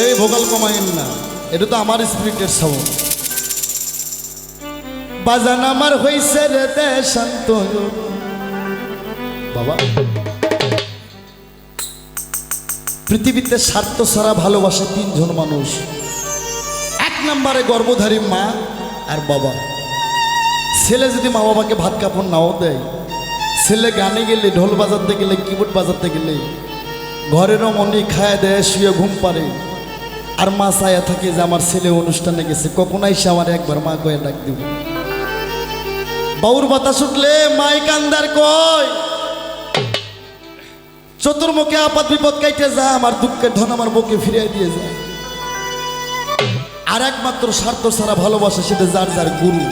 এই ভোগাল কমাইন না। এটা তো আমার স্পিরিটের সাউন্ড। বাজান আমার হইছে রে দেশান্ত বাবা। পৃথিবীতে স্বার্থ ছাড়া ভালোবাসে তিনজন মানুষ। এক নম্বরে গর্ভধারী মা আর বাবা। ছেলে যদি মা বাবাকে ভাত কাপড় নাও দেয়, ছেলে গানে গেলে, ঢোল বাজাতে গেলে, কিবোর্ড বাজাতে গেলে ঘরেরও মনি খায় দেয়, শুয়ে ঘুম পারে আর মা ছায়া থাকে যে আমার ছেলে অনুষ্ঠানে গেছে, কখন আইসে আমার একবার মা কয়ে ডাক দিব। বাউর বাতাস উঠলে মাই কান্দার কয়, চতুর্মুখে আপাত বিপদ কাইটে যা, আমার দুঃখের ধন আমার বুকে ফিরিয়ে দিয়ে যায় আর একমাত্র স্বার্থ ছাড়া ভালোবাসা সেটা যার যার গুরু।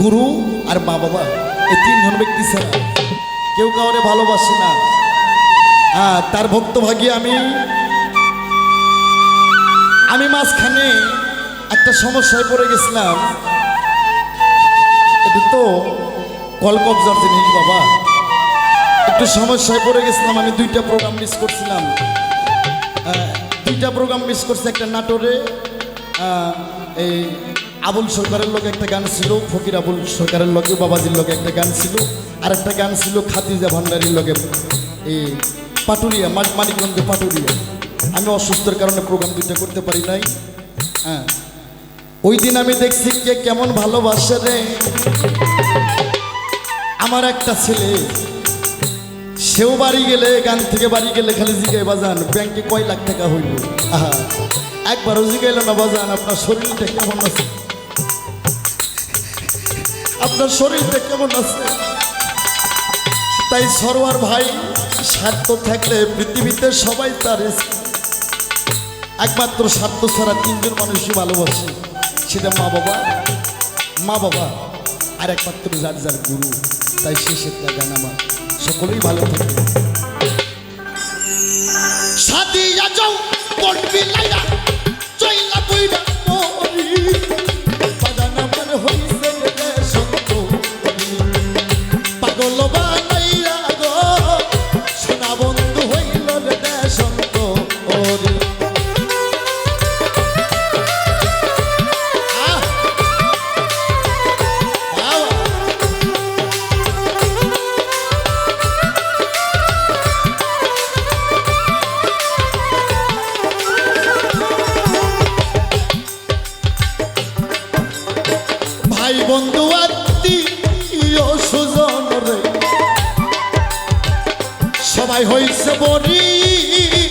গুরু আর মা বাবা, এই তিনজন ব্যক্তি ছাড়া কেউ কাউরে ভালোবাসে না। তার ভক্তভাগী আমি। আমি মাঝখানে একটা সমস্যায় পড়ে গেছিলাম। এটা তো কলকবজার জিনিস বাবা। একটু সমস্যায় পড়ে গেছিলাম, আমি দুইটা প্রোগ্রাম মিস করছিলাম। দুইটা প্রোগ্রাম মিস করছি একটা নাটোরে। এই আবুল সরকারের লোক একটা গান ছিল, ফকির আবুল সরকারের লগে বাবাজির লগে একটা গান ছিল আর একটা গান ছিল খাদিজা ভান্ডারির লগে এই পাটুরিয়া মানিকগঞ্জে পাটুরিয়া। আমি অসুস্থর কারণে প্রোগ্রাম দুইটা করতে পারি নাই। হ্যাঁ। ওই দিন আমি দেখছি কে কেমন ভালোবাসে রে। আমার একটা ছেলে, সেও বাড়ি গেলে, গান থেকে বাড়ি গেলে খালি জিগাই বাজান, ব্যাংকে কয় লাখ টাকা হইল? আহা, একবারও জিগাইল না বাজান, আপনার শরীরটা কেমন আছে? আপনার শরীরটা কেমন আছে? তাই সরোয়ার ভাই, স্বার্থ থাকলে পৃথিবীতে সবাই তার একমাত্র স্বার্থ ছাড়া তিনজন মানুষই ভালোবাসে, সেটা মা বাবা। মা বাবা আর একমাত্র যার যার গুরু, তাই শেষের গান আমার সকলেই ভালো থাকবে পড়বি লাইয়া সবাই হইছে বড়ি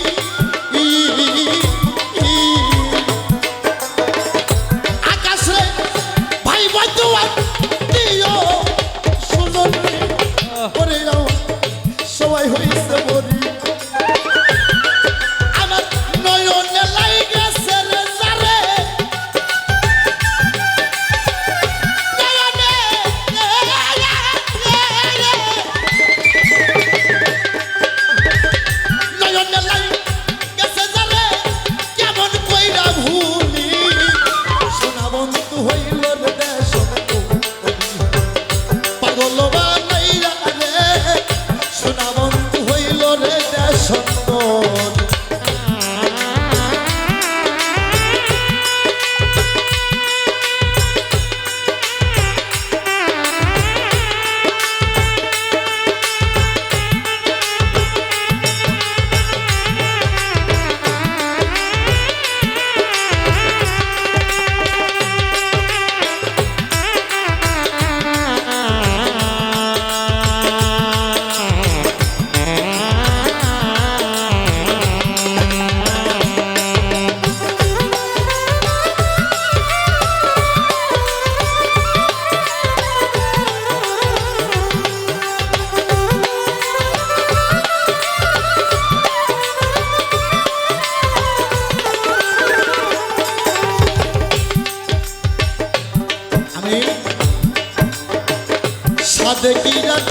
কিরাত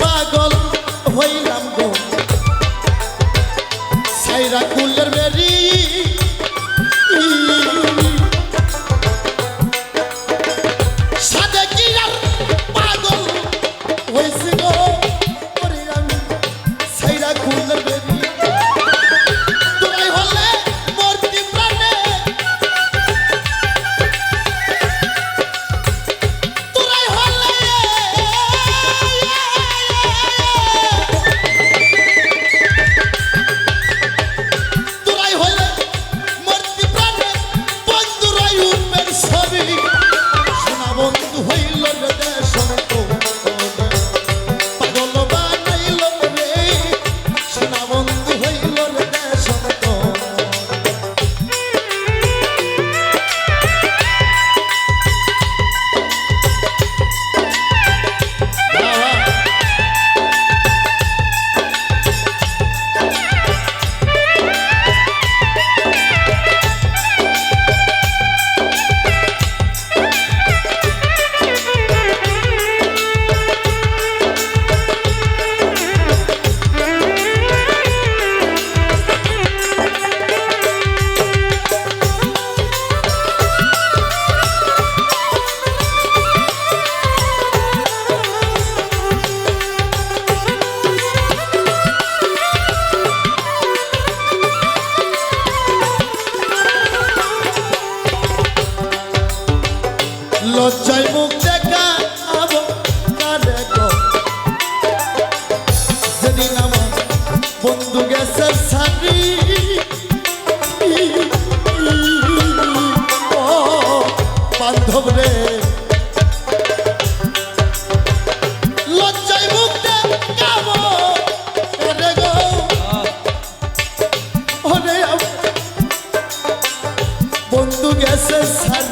পাগল হইলাম গো। গেছে সারি বান্ধব রে। লজ্জায় মুখ বন্ধু গেছে সারি